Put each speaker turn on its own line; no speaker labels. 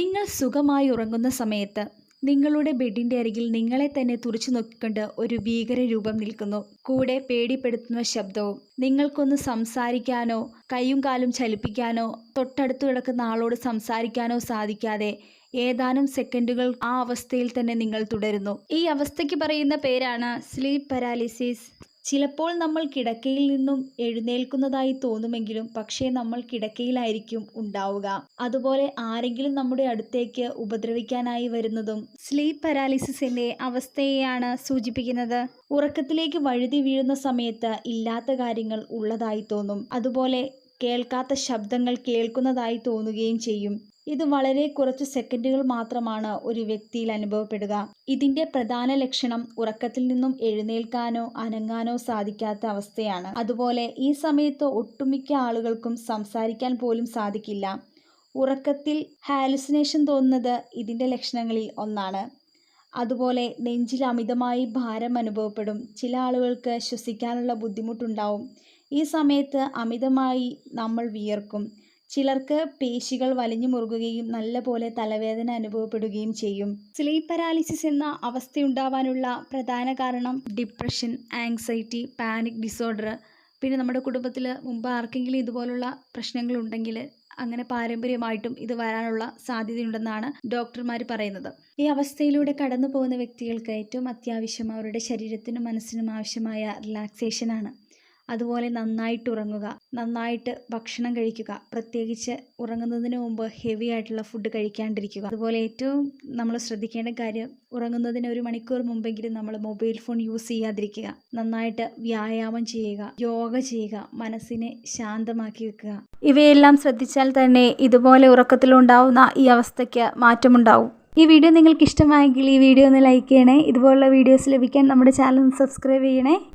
നിങ്ങൾ സുഖമായി ഉറങ്ങുന്ന സമയത്ത് നിങ്ങളുടെ ബെഡിന്റെ അരികിൽ നിങ്ങളെ തന്നെ തുറച്ചു നോക്കിക്കൊണ്ട് ഒരു ഭീകര രൂപം നിൽക്കുന്നു. കൂടെ പേടിപ്പെടുത്തുന്ന ശബ്ദവും നിങ്ങൾക്കൊന്ന് സംസാരിക്കാനോ കൈയും കാലും ചലിപ്പിക്കാനോ തൊട്ടടുത്ത് കിടക്കുന്ന ആളോട് സംസാരിക്കാനോ സാധിക്കാതെ ഏതാനും സെക്കൻഡുകൾ ആ അവസ്ഥയിൽ തന്നെ നിങ്ങൾ തുടരുന്നു. ഈ അവസ്ഥയ്ക്ക് പറയുന്ന പേരാണ് സ്ലീപ്പ് പാരാലിസിസ്. ചിലപ്പോൾ നമ്മൾ കിടക്കയിൽ നിന്നും എഴുന്നേൽക്കുന്നതായി തോന്നുമെങ്കിലും പക്ഷേ നമ്മൾ കിടക്കയിലായിരിക്കും ഉണ്ടാവുക. അതുപോലെ ആരെങ്കിലും നമ്മുടെ അടുത്തേക്ക് ഉപദ്രവിക്കാനായി വരുന്നതും സ്ലീപ്പ് പാരാലിസിസിന്റെ അവസ്ഥയെയാണ് സൂചിപ്പിക്കുന്നത്. ഉറക്കത്തിലേക്ക് വഴുതി വീഴുന്ന സമയത്ത് ഇല്ലാത്ത കാര്യങ്ങൾ ഉള്ളതായി തോന്നും. അതുപോലെ കേൾക്കാത്ത ശബ്ദങ്ങൾ കേൾക്കുന്നതായി തോന്നുകയും ചെയ്യും. ഇത് വളരെ കുറച്ച് സെക്കൻഡുകൾ മാത്രമാണ് ഒരു വ്യക്തിയിൽ അനുഭവപ്പെടുക. ഇതിന്റെ പ്രധാന ലക്ഷണം ഉറക്കത്തിൽ നിന്നും എഴുന്നേൽക്കാനോ അനങ്ങാനോ സാധിക്കാത്ത അവസ്ഥയാണ്. അതുപോലെ ഈ സമയത്ത് ഒട്ടുമിക്ക ആളുകൾക്കും സംസാരിക്കാൻ പോലും സാധിക്കില്ല. ഉറക്കത്തിൽ ഹാലുസിനേഷൻ തോന്നുന്നത് ഇതിന്റെ ലക്ഷണങ്ങളിൽ ഒന്നാണ്. അതുപോലെ നെഞ്ചിൽ അമിതമായി ഭാരം അനുഭവപ്പെടും. ചില ആളുകൾക്ക് ശ്വസിക്കാനുള്ള ബുദ്ധിമുട്ടുണ്ടാവും. ഈ സമയത്ത് അമിതമായി നമ്മൾ വിയർക്കും. ചിലർക്ക് പേശികൾ വലിഞ്ഞു മുറുകുകയും നല്ലപോലെ തലവേദന അനുഭവപ്പെടുകയും ചെയ്യും. സ്ലീപ്പ് പാരാലിസിസ് എന്ന അവസ്ഥയുണ്ടാവാനുള്ള പ്രധാന കാരണം ഡിപ്രഷൻ ആങ്സൈറ്റി പാനിക് ഡിസോർഡർ പിന്നെ നമ്മുടെ കുടുംബത്തിൽ മുമ്പ് ആർക്കെങ്കിലും ഇതുപോലുള്ള പ്രശ്നങ്ങളുണ്ടെങ്കിൽ അങ്ങനെ പാരമ്പര്യമായിട്ടും ഇത് വരാനുള്ള സാധ്യതയുണ്ടെന്നാണ് ഡോക്ടർമാർ പറയുന്നത്. ഈ അവസ്ഥയിലൂടെ കടന്നു പോകുന്ന വ്യക്തികൾക്ക് ഏറ്റവും അത്യാവശ്യം അവരുടെ ശരീരത്തിനും മനസ്സിനും ആവശ്യമായ റിലാക്സേഷനാണ് അതുപോലെ നന്നായിട്ട് ഉറങ്ങുക നന്നായിട്ട് ഭക്ഷണം കഴിക്കുക പ്രത്യേകിച്ച് ഉറങ്ങുന്നതിന് മുമ്പ് ഹെവി ആയിട്ടുള്ള ഫുഡ് കഴിക്കാണ്ടിരിക്കുക. അതുപോലെ ഏറ്റവും നമ്മൾ ശ്രദ്ധിക്കേണ്ട കാര്യം ഉറങ്ങുന്നതിന് ഒരു മണിക്കൂർ മുമ്പെങ്കിലും നമ്മൾ മൊബൈൽ ഫോൺ യൂസ് ചെയ്യാതിരിക്കുക. നന്നായിട്ട് വ്യായാമം ചെയ്യുക യോഗ ചെയ്യുക മനസ്സിനെ ശാന്തമാക്കി വെക്കുക. ഇവയെല്ലാം ശ്രദ്ധിച്ചാൽ തന്നെ ഇതുപോലെ ഉറക്കത്തിലുണ്ടാവുന്ന ഈ അവസ്ഥയ്ക്ക് മാറ്റമുണ്ടാവും. ഈ വീഡിയോ നിങ്ങൾക്ക് ഇഷ്ടമായെങ്കിൽ ഈ വീഡിയോ ഒന്ന് ലൈക്ക് ചെയ്യണേ. ഇതുപോലുള്ള വീഡിയോസ് ലഭിക്കാൻ നമ്മുടെ ചാനൽ സബ്സ്ക്രൈബ് ചെയ്യണേ.